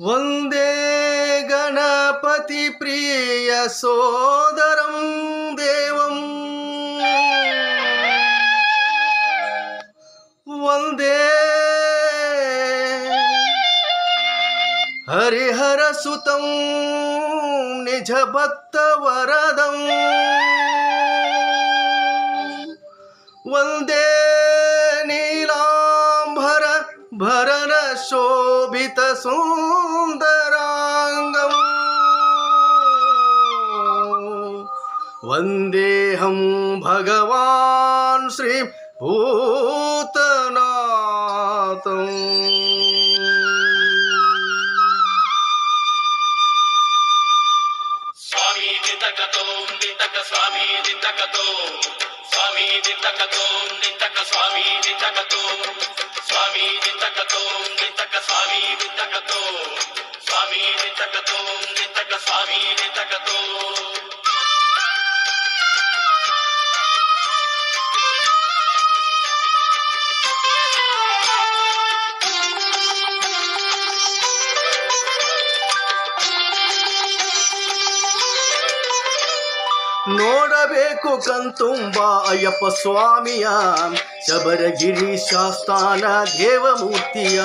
वन्दे गणपतिप्रियसोदरं देवम् वन्दे हरिहरसुतं निजभक्तवरदम् वन्दे नीलाम्बर ഭരണശോഭിത സുന്ദരാംഗം. വന്ദേഹം ഭഗവാൻ ശ്രീ ഭൂതനാഥം. സ്വാമി തകതോ തക സ്വാമി തകതോ സ്വാമി തകതോ തക സ്വാമി തകതോ స్వామి వితకతో వితక స్వామి వితకతో స్వామి వితకతో వితక స్వామి వితకతో ನೋಡಬೇಕು ಕಣ್ತುಂಬ ಅಯ್ಯಪ್ಪ ಸ್ವಾಮಿಯ. ಶಬರಗಿರಿ ಶಾಸ್ತಾನ ದೇವಮೂರ್ತಿಯ.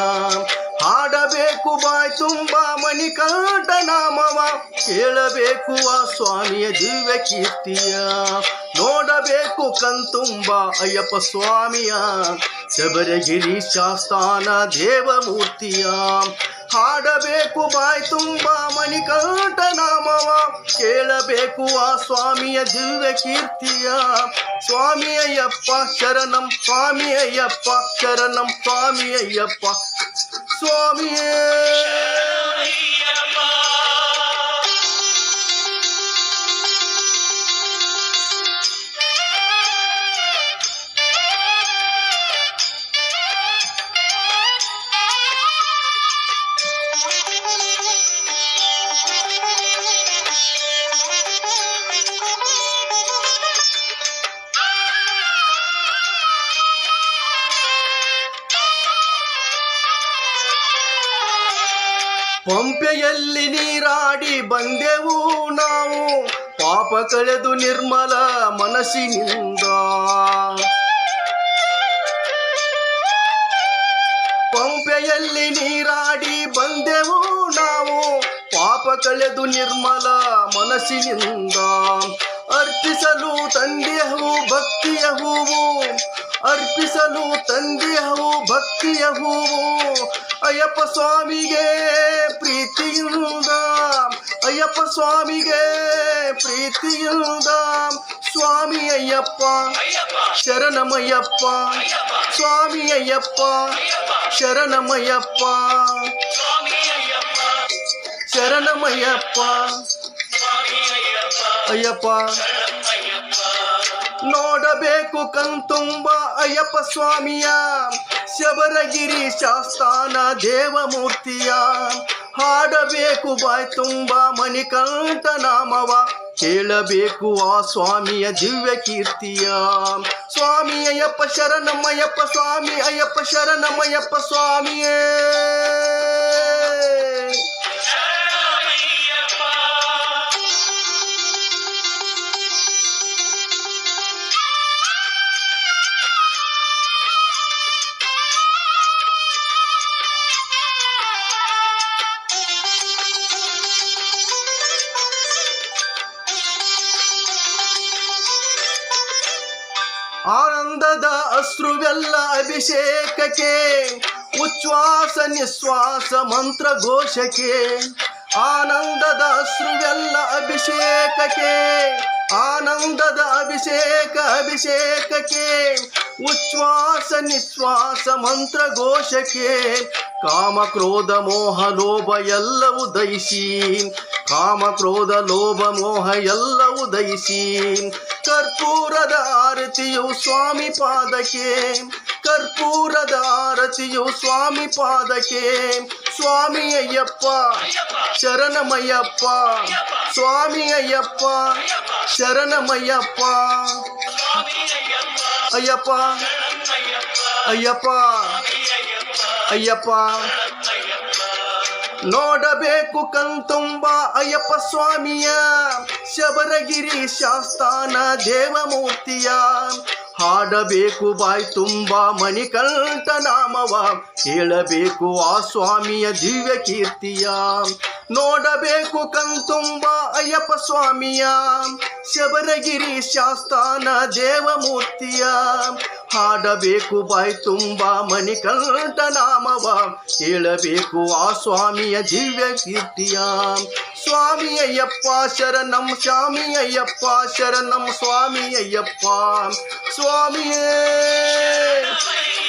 ಹಾಡಬೇಕು ಬಾಯ್ ತುಂಬ ಮಣಿಕಾಟ ನಾಮವ. ಕೇಳಬೇಕು ಆ ಸ್ವಾಮಿಯ ದಿವ್ಯ ಕೀರ್ತಿಯ. ನೋಡಬೇಕು ಕಣ್ತುಂಬ ಅಯ್ಯಪ್ಪ ಸ್ವಾಮಿಯ. ಶಬರಗಿರಿ ಶಾಸ್ತಾನ ದೇವಮೂರ್ತಿಯ. ಹಾಡಬೇಕು ಬಾಯ್ ತುಂಬ ಮಣಿಕಂಠ ನಾಮವ ಕೇಳಬೇಕು ಆ ಸ್ವಾಮಿಯ ದಿವ್ಯ ಕೀರ್ತಿಯ ಸ್ವಾಮಿ ಅಯ್ಯಪ್ಪ ಶರಣಂ ಸ್ವಾಮಿ ಅಯ್ಯಪ್ಪ ಶರಣಂ ಸ್ವಾಮಿ ಅಯ್ಯಪ್ಪ ಸ್ವಾಮಿಯೇ ಪಂಪೆಯಲ್ಲಿ ನೀರಾಡಿ ಬಂದೆವು ನಾವು. ಪಾಪ ಕಳೆದು ನಿರ್ಮಲ ಮನಸ್ಸಿನಿಂದ. ಪಂಪೆಯಲ್ಲಿ ನೀರಾಡಿ ಬಂದೆವು ನಾವು. ಪಾಪ ಕಳೆದು ನಿರ್ಮಲ ಮನಸ್ಸಿನಿಂದ. ಅರ್ಪಿಸಲು ತಂದೆಯವು ಭಕ್ತಿಯ ಹೂವು. ಅರ್ಪಿಸಲು ತಂದೆಯವು ಭಕ್ತಿಯ ಹೂವು. ಅಯ್ಯಪ್ಪ ಸ್ವಾಮಿಗೆ ಪ್ರೀತಿಯಿಂದ ಅಯ್ಯಪ್ಪ ಸ್ವಾಮಿಗೆ ಪ್ರೀತಿಯಿಂದ ಸ್ವಾಮಿ ಅಯ್ಯಪ್ಪ ಅಯ್ಯಪ್ಪ ಶರಣಮಯ್ಯಪ್ಪ ಸ್ವಾಮಿ ಅಯ್ಯಪ್ಪ ಶರಣಮಯ್ಯಪ್ಪ ಸ್ವಾಮಿ ಅಯ್ಯಪ್ಪ ಶರಣಮಯ್ಯಪ್ಪ ಸ್ವಾಮಿ ಅಯ್ಯಪ್ಪ ಅಯ್ಯಪ್ಪ ಅಯ್ಯಪ್ಪ ನೋಡಬೇಕು ಕಣ್ತುಂಬ ಅಯ್ಯಪ್ಪ ಸ್ವಾಮಿಯ. ಶಬರಗಿರಿ ಶಾಸ್ತಾನ ದೇವಮೂರ್ತಿಯ. ಹಾಡಬೇಕು ಬಾಯ್ ತುಂಬ ಮಣಿಕಂಠ ನಾಮವ. ಕೇಳಬೇಕು ಆ ಸ್ವಾಮಿಯ ದಿವ್ಯ ಕೀರ್ತಿಯ. ಸ್ವಾಮಿ ಅಯ್ಯಪ್ಪ ಶರಣಮ್ಮಯ್ಯಪ್ಪ ಸ್ವಾಮಿ, ಅಯ್ಯಪ್ಪ ಶರಣಮ್ಮಯ್ಯಪ್ಪ ಸ್ವಾಮಿಯೇ. ಆನಂದದ ಅಶ್ರುವೆಲ್ಲ ಅಭಿಷೇಕಕ್ಕೆ, ಉಚ್ಛ್ವಾಸ ನಿಶ್ವಾಸ ಮಂತ್ರ ಘೋಷಕ್ಕೆ ಆನಂದದ ಅಶ್ರುವೆಲ್ಲ ಅಭಿಷೇಕಕ್ಕೆ, ಆನಂದದ ಅಭಿಷೇಕ ಅಭಿಷೇಕಕ್ಕೆ, ಉಚ್ಛ್ವಾಸ ನಿಶ್ವಾಸ ಮಂತ್ರ ಘೋಷಕ್ಕೆ ಕಾಮ ಕ್ರೋಧ ಮೋಹ ಲೋಭ ಎಲ್ಲವೂ ದಯಿಸಿ ಕಾಮ ಕ್ರೋಧ ಲೋಭ ಮೋಹ ಎಲ್ಲವೂ ದಯಿಸಿ ಕರ್ಪೂರದ ಆರತಿಯು ಸ್ವಾಮಿ ಪಾದಕ್ಕೆ ಕರ್ಪೂರದ ಆರತಿಯು ಸ್ವಾಮಿ ಪಾದಕ್ಕೆ ಸ್ವಾಮಿ ಅಯ್ಯಪ್ಪ ಶರಣಮಯ್ಯಪ್ಪ ಸ್ವಾಮಿ ಅಯ್ಯಪ್ಪ ಶರಣಮಯ್ಯಪ್ಪ ಸ್ವಾಮಿ ಅಯ್ಯಪ್ಪ ಅಯ್ಯಪ್ಪ ಅಯ್ಯಪ್ಪ ನೋಡಬೇಕು ಕಂತುಂಬ ಅಯ್ಯಪ್ಪ ಸ್ವಾಮಿಯ ಶಬರಗಿರಿ ಶಾಸ್ತಾನ ದೇವಮೂರ್ತಿಯ. ಹಾಡಬೇಕು ಬಾಯ್ ತುಂಬ ಮಣಿಕಂಠ ನಾಮವ ಕೇಳಬೇಕು ಆ ಸ್ವಾಮಿಯ ದಿವ್ಯ ಕೀರ್ತಿಯ. ನೋಡಬೇಕು ಕಂತುಂಬ ಅಯ್ಯಪ್ಪ ಸ್ವಾಮಿಯ ಶಬರಗಿರಿ ಶಾಸ್ತಾನ ದೇವಮೂರ್ತಿಯ. ಹಾಡಬೇಕು ಬಾಯ್ ತುಂಬ ಮಣಿಕಂಠ ನಾಮವ ಕೇಳಬೇಕು ಆ ಸ್ವಾಮಿಯ ದಿವ್ಯ ಕೀರ್ತಿಯ ಸ್ವಾಮಿ ಅಯ್ಯಪ್ಪ ಶರಣಂ ಸ್ವಾಮಿ ಅಯ್ಯಪ್ಪ ಶರಣಂ ಸ್ವಾಮಿ ಅಯ್ಯಪ್ಪ ಸ್ವಾಮಿಯೇ ಅಯ್ಯಪ್ಪ